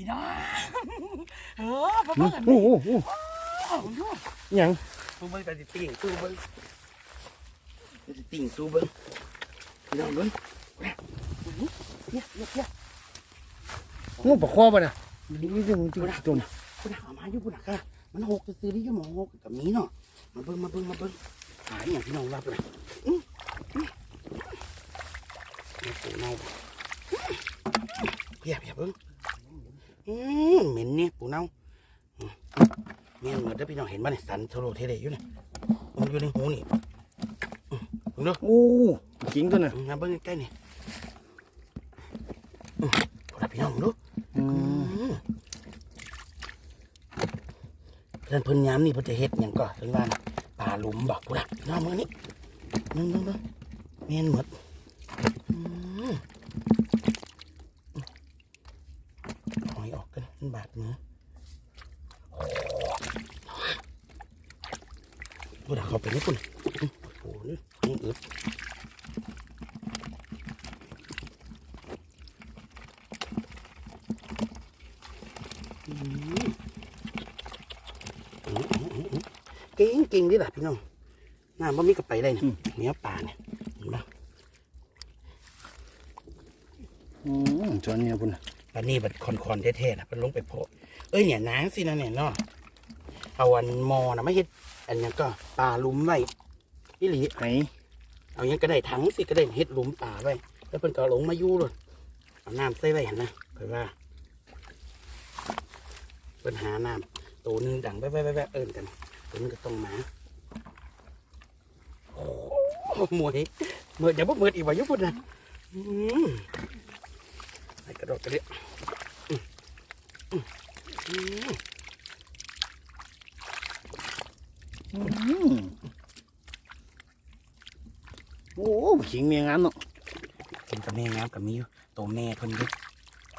พี่น้องเออมาเบิ่งอันโอ้นี้โหโอ้โหอ้าวดูอิหยังดูเบิ่งกันสิติ่งสู้เบิ่งกันสิติ่งสู้เบิ่งพี่น้องเบิ่งเนี่ยเนี่ยเนี่ยงูปลาคอป่ะน่ะนี่จะมันจะตุ่มพุ่นน่ะเอามาอยู่พุ่นน่ะค่ะมันหกซื้อๆนี่อยู่หมองหกกับนี้เนาะมาเบิ่งมาเบิ่งมาเบิ่งหาอหย่างพี่น้องรับเลยอื้ออื้อเนี่ยปูเน่าเพียบเพียบเบิ่ง อืมเหม็นเนี่ยปูเน่าอืมเมียนเหมือนเด้อพี่น้องเห็นบ่เนี่ยสันโทโรเทเลอยู่เนี่ยมันอยู่ในหูนี่อืมเบิ่งดูโอ้ขิงตัวน่ะอืมมาเบิ่งใกล้ๆนี่อืมพอละพี่น้องดูอืมเพื่อนเพิ่นย้ำนี่เพิ่นจะเฮ็ดหยังก็ถึงว่าน่ะป่าหลุมบอกกูละน้องมือนี่นึงนึงนึงเมียนหมดอืมหอยออกกัน มันบาดมือโอ้กูด่าเขาไปนี่คุณโอ้โหนี่นี่อึดเก่งเก่งดิล่ะพี่น้องน้ำบ่มีกระไปได้เนี่ยเนื้อปลาเนี่ยเห็นปะอืมจอนเนี่ยพุ่นน่ะ ปลานี่บัดคอนๆแท้ๆนะมันลงไปโพะเอ้ยเนี่ยนางสินะเนี่ยเนาะเอาอันมอนะไม่เฮ็ดอันนี้ก็ปลาหลุมไว้อีหลีไหนเอาอย่างก็ได้ถังสิก็ได้เฮ็ดหลุมปลาไว้แล้วเพิ่นก็เอาลงมาอยู่เลยเอาน้ำใส่ไว้เห็นนะเพิ่นว่าเพิ่นหาน้ำตัวหนึงดังแว๊บๆๆเอิ้นกันตัวนึงก็ต้องมาโอ้โหมวยเมื่ออย่าบ่เมื่ออีกว่าอยุพุ่นนะ อืมไอ้กระโดดกระเดียอืมอืมอืมอืมโอ้ขิงเมียงานเนาะเป็นกับแม่งามกับมีอยู่ตัวแม่เพิ่นเด้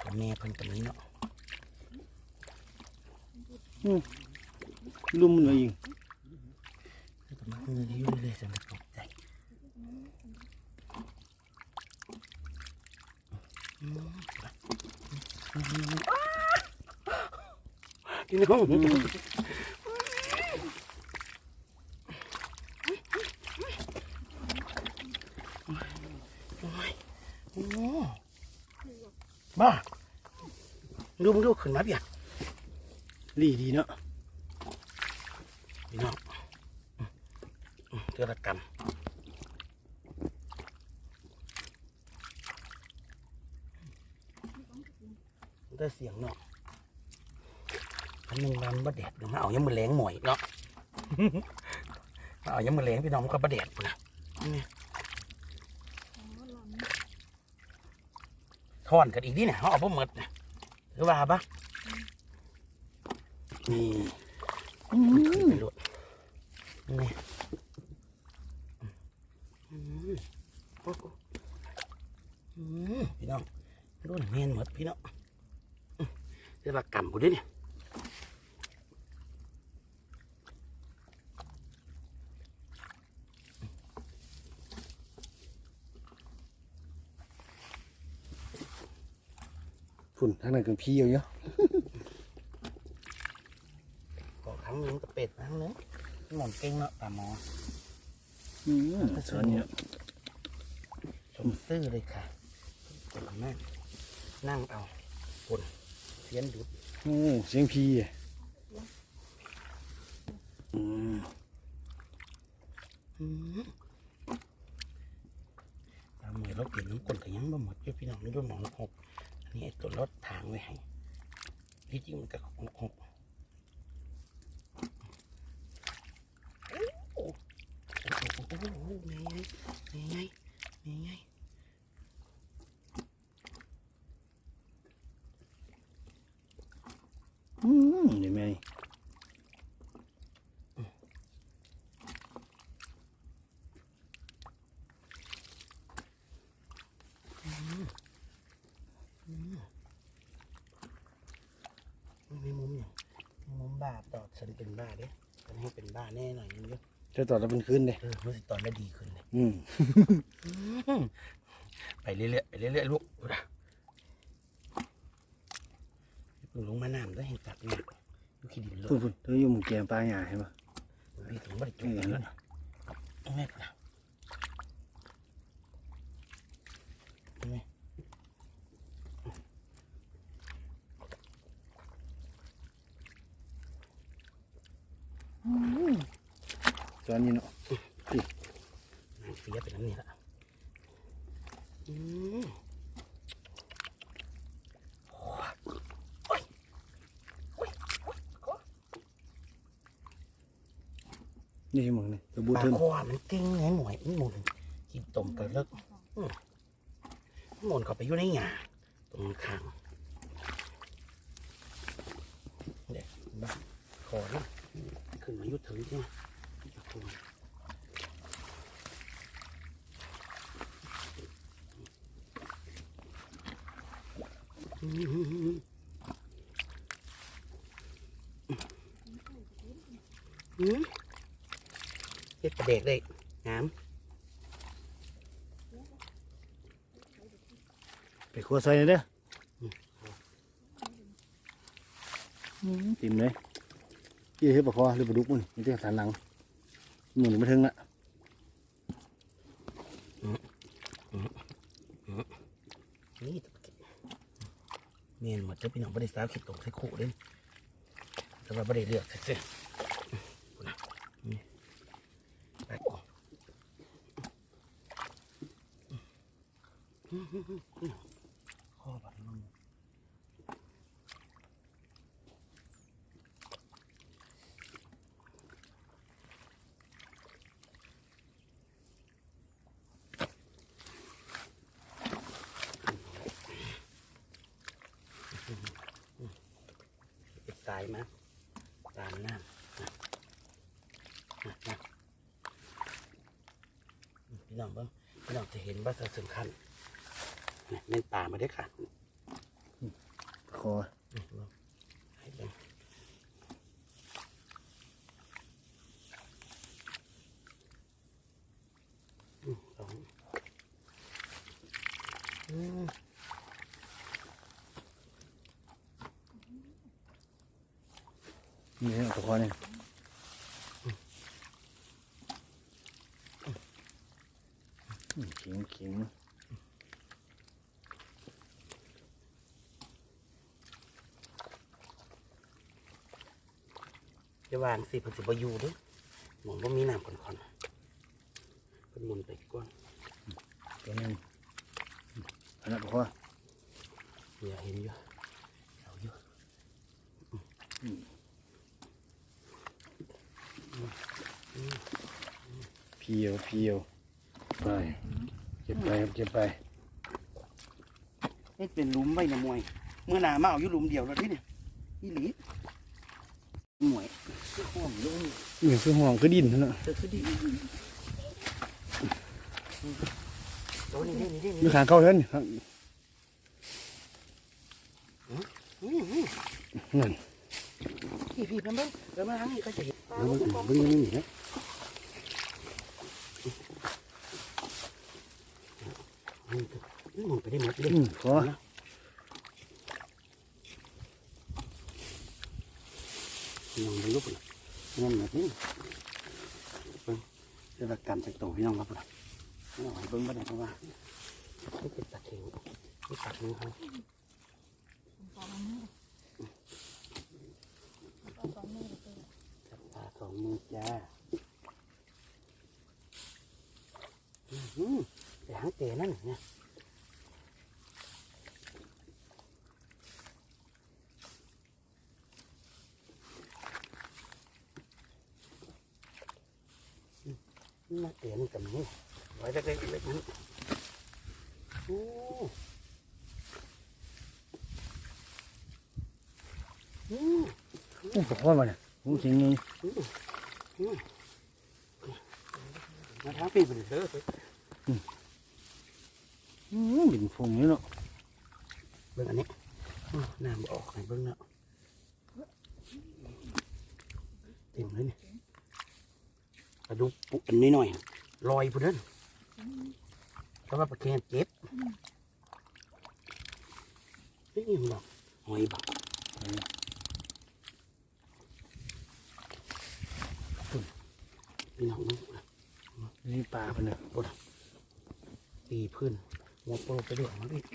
ตัวแม่เพิ่นกับมีเนาะลุ่มมันเลยยิงแล้วก็มาเงยอยู่เลยสำหรับตกใจอืม พี่น้องโอ้ยโอ้บ้าดูมึงดูขึ้นมาเปียกดีดีเนาะ พี่น้องอืมอืมเทือละกัน ได้เสียงเนาะอันหนึงมันบะแดดมาเอายังมือแรงหมอยเนาะมาเอายังมือแรงพี่น้องมันก็บะแดดพุ่นนะนี่ทอนกันอีกดิเนี่ยเขาเอาบ่หมดนะหรือว่าปะนี่อืมไปโหลดนี่อืมโอ้โหอืมพี่น้องรุ่นเมียนหมดพี่น้องอืม เรียกว่ากำกูด้วยเนี่ยพุ่นทางนั้นก็พี่เอาเยอะขอครั้งหนึงกับเป็ดครั้งหนึงหมอนเก่งเนาะตาหมออืมจอนเนี่ยสมซื่อเลยค่ะกดแม่นั่งเอาคนเสียนดุดโอ้เสียงพี่อะอืมอืมตามมือเราเปลี่ยนน้ำกลกันยังบ่หมดอยู่พี่น้องนี่ด้วยหมองหกอันนี้ไอ้ตัวรถทางไว้ให้ที่จริงมันก็หกหกโอ้โหโอ้โหแม่ไงแม่ไงแม่ไง อืมเดี๋ยวแม่นี่มันมีมุมอย่างมุมบ้าตอดฉันเป็นบ้าเด้ฉันให้เป็นบ้าแน่หน่อยนึงเด้อจะต่อแล้วเป็นคืนเลยเออรู้สึกตอนได้ดีขึ้นเลยอืมไปเรื่อยๆไปเรื่อยๆลูกนะ ลงมาน้ำได้เห็นตัดเนี่ยอยู่ขี้ดินเลพุ่นยพุ่นเธออยู่หมู่แกงปลาหยาเห็นปะพี่ถึงไม่ได้จุกเลยนะแม่นะแม่ ตอนนี้เนาะ น้ำเสียไปน้ำนี่ละอืม นี่หมึงนี่ตัวบูปลาทึงคอมันเก่งไงหน่วยมันหมุนกินต้มกันเลิกอืมหมุนเข้าไปอยู่ในหยาตรงข้างเด็กบ้าคอนะขึ้นมาอยุดถึงใช่ไหมปลาคออืมอืม เฮ็ดกระเด็กเลยน้ไปครัวซอยนี่เด้ออืมติ่มเลยยี่เฮ็ดปลาคอหรือปลาดุกมันนี่เรื่องฐานหลังหมุนมาถึงละำนี่ตะกี้เมียนหมดจะพี่น้องบริษัทคิดตรงใส่ขู่เล่นแต่ว่าบริเลือกเสียๆนะนี่ไปก่อน ข้อบัดมันปิดสายมาตามน้ำนะนะนะพี่น้องบ้างพี่น้องจะเห็นว่าสำคัญ เม่นป่ามาได้ค่ะคอนี่เบิ่งให้เบิ่งอืมสองอืมนี่เฮ็ดปลาคอเนี่ยขิงขิง วางสิเพิ่นสิบ่อยู่เด้อหมองบ่มีน้ำก่อนๆเพิ่นหมุนไปก่อนตัวนึงอืมอันนั้นปลาคออย่าเห็นอยู่เอาอยู่เพียวเพียวไปเก็บไปครับเก็บไปนี่เป็นหลุมไว้นะมวย เมื่อหนามาเอาอยู่หลุมเดียวแล้วที่เนี่ยอีหลี หมวยคือห้องลงนี่คือห่วงคือดินเท่านั้นเจอคือดีโอ้นี่นี่นี่มีนี่ขางเข้าเท่านี้ครับอืมอืมนั่นพี่พี่เพิ่นเบิ่งเดี๋ยวมาทางนี้ก็จะเห็นเบิ่งเบิ่งนี่นี่นะอืมหมุนไปได้หมดเลยอืมขอ น้องไปลุกเลย นั่นแบบนี้เบิ่งเรื่องการจากตัวพี่น้องครับล่ะน้องให้เบิ่งบ่ได้เพราะว่าไม่เป็นตะเข็งไม่ตัดมือเขาจับปลาสองมือจ้าอือหือแต่หางเตะนั่นเนี่ย น่าเตะนี่กับนี้ไว้เล็กๆเล็กนั้นโอ้อืมโอ้ปลาคอมาเนี่ยโอ้สียงไงมาท้าปีไปเลยเด้ออืมดินฟงนี่เนาะเบิ่งอันนี้น้ำออกให้เบิ่งเนาะเต็มเลยเนี่กะดูปุอันนิดหน่อยลอยพุ่นนั่นแต่ว่าปลาเคนเจ็บนี่ยังหรอกหอยบักพี่น้องนะยีปลาพันเนี่ยปวตีพื้นหัวโปรไปด้วยมาดิเก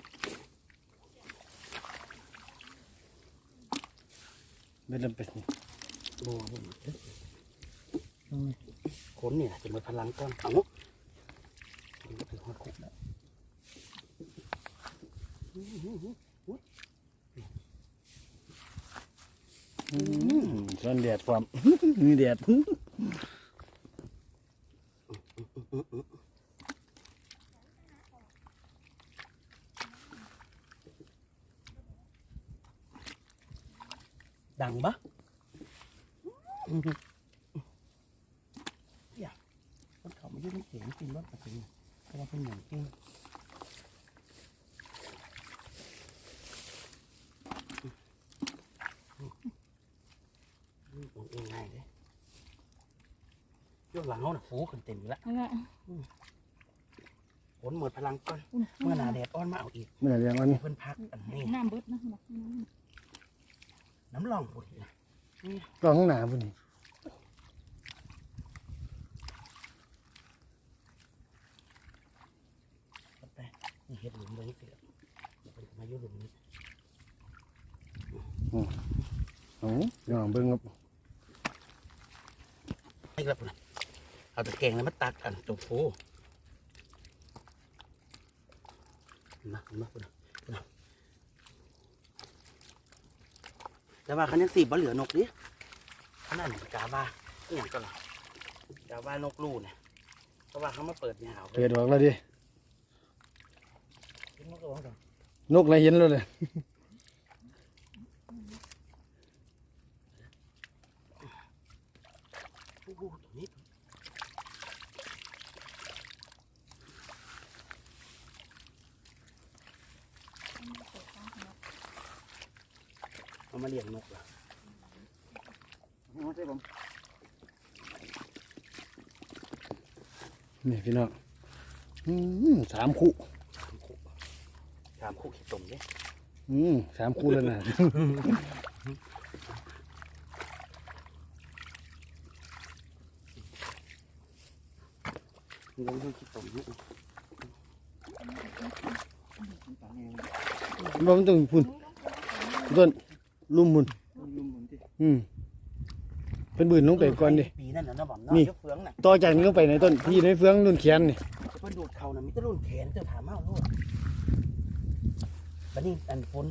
ไม่ลำเป็นบ่บ่ ขนเนี่ยจะหมดพลังก้อนเอาถึงหัวคุกแล้วส่วนแดดความมีแดดดังปะอย่าคนเขาไม่ได้เสียงกินรถประตู เพราะว่าเป็นหมูเก่งผมเองง่ายเลยยกหลังเขาน่ะฟูขึ้นเต็มอยู่แล้วนั่นแหละผลหมดพลังก่อนเมื่อหนาแดดอ้อนมาเอาอีกไม่ได้เลี้ยงมันเพิ่นพักอันนี้น้ำเบิดนะบอกน้ำร่องปุ๋ยนะก็ข้างหน้าพุ่นนี่ เอาไปนี่เห็ดหลุมเลยเสือ เพิ่นก็มาอยู่หลุมนี้โอ้ยองเบิ่งครับไม่กระปุ่นเอาตะแกรงแล้วมาตักอันตัวฟูมามาปุ่นนะแต่ว่าคันนี้สีบ่เหลือนกดิขนาดนี้กาบ้าอหย่างก็หรอกาบ้านกลู่เนี่ยเพราะว่าเขามาเปิดเนี่ยเอาเปิดออกแล้วดินกกระบอกกั นนกอะไรเห็นแล้วเลยโอ้โหตัวนี้เอามาเลี้ยงนกเหรอใช่ผมนี่พี่น้องอืมสามคู่สามคู่สามคู่ขี้ตุ่มเนี่ยอืมสามคู่แล้วนะมีเรื่องขี้ตุ่มเนี่ยบ่มันต้องพุ่นต้นลุ่มมุนอืมเป็นบืนลงไปก่อนดิปีนั่นน่ะนะบ่อมนี่เนาะยกเฟืองน่ะต่อจากนี้ลงไปในต้นพี่ในเฟืองนุ่นแขนนี่เพิ่นดูดเขาน่ะมีแต่รุ่นแขนเจ้าถามเมาลูก บัดนี้อันฝน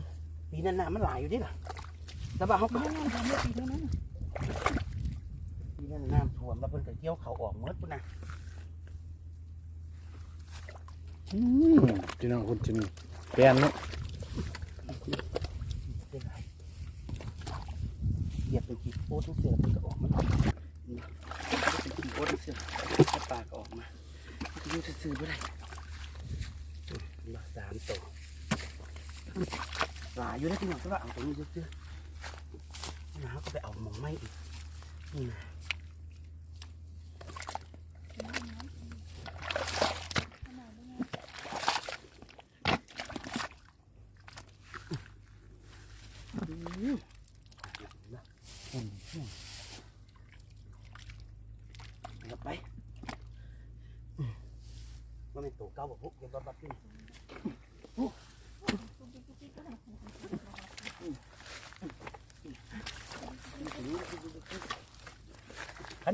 ปีนั้นน่ะมันหลายอยู่ดิล่ะแต่ว่าเขาก็ไม่น้ำทำได้ปีเท่านั้นปีนั้นน้ำท่วมแล้วเพิ่นก็เกี่ยวเขาออกหมดพุ่นน่ะอืมพี่น้องคนจินแปลนเนาะเป็นไรเหยียบเป็นขีดโป๊ดทุกเสือมันก็ออกมานี่เป็นขีดโป๊ดทุกเสือถ้าปากก็ออกมาจะอยู่ซื่อๆบ่ได้มาสามตัว หลายอยู่นะพี่น้องแต่ว่าเอาตรงนี้ซื่อๆนะก็ไปเอาหมองไม้อีกนี่นะอืมอืมอืมเอาไปอืมว่าเป็นตัวเก่าบอกพวกเก็บรถบัสขึ้น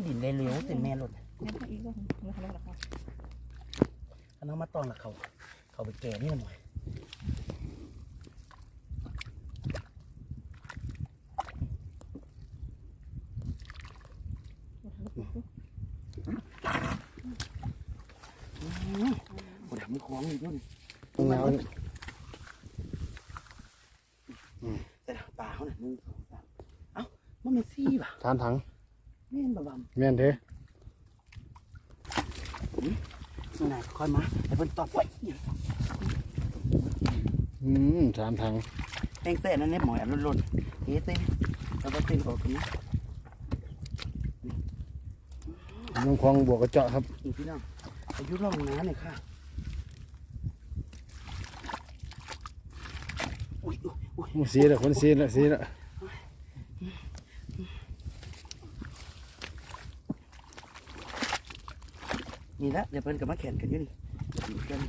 ขันดินเร็วๆสิแม่หลุดงั้นอีกก็ไม่ทำอะไรหรอกค่ะขันเอามาตองละเขา เขาไปแก่นี่มันหน่อยอืมโอ้ดำไม่คล้องอีกด้วยตรงนั้นแต่ละปลาเขาหน่ะหนึ่งสองสามเอ้ามันเป็นซี่ป่ะทานถัง แม่นบ่บแม่นเด้ำนี่นายค่อยมาไอ้เพิ่นตอบไว้อืมสามถังแป้งแต่นั่นเนี่ยหมอยอันล่นๆเฮ้ยเต้แล้วก็เต้นออกกันนะน้องคลองบวกกระเจาะครับนี่พี่น้องอายุร่องน้ำหน่อยค่ะอุ้ยอุ้ยอุ้ยโอ้สีละคนสีละสีละ นี่ละเดี๋ยวเพิ่นกับมาแข่งกันอยู่นี่กินกัน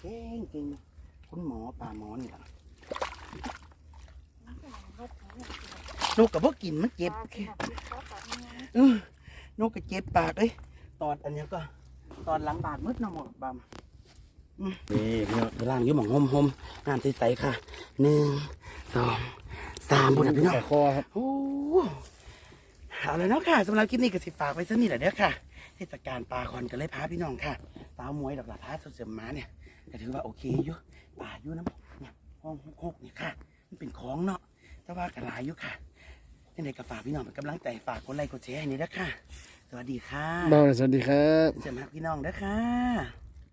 เก่งเก่งคุณหมอป่าหมอนี่ล่ะนกกับพวกกินมันเจ็บเออนกก็เจ็บปากเอ้ยตอดอันเนี้ยก็ ตอนหลังบาดมืดเนาะหมอบามนี่พี่น้องเวลางอยู่หมองหอมหอมๆน้ำใสๆค่ะหนึ่งสองสามบุญนะพี่น้องปลาคอครับโอ้ เอาเลยเนาะค่ะสำหรับคลิปนี้ก็สิฝากไว้สักนิดแหละเด้อค่ะเทศกาลปลาคอนกันเลยพาพี่น้องค่ะสาวมวยดอกหลาพาเสริมมาเนี่ยก็ถือว่าโอเคอยู่ป่าอยู่น้ำเนี่ยห้องหกๆเนี่ยค่ะมันเป็นของเนาะแต่ว่ากันหลายอยู่ค่ะยังไงก็ฝากพี่น้องเป็นกำลังใจฝากกดไลค์กดแชร์ให้นี่เด้อค่ะ สวัสดีค่ะเบาสวัสดีครับเสริมฮักพี่น้องเด้อค่ะ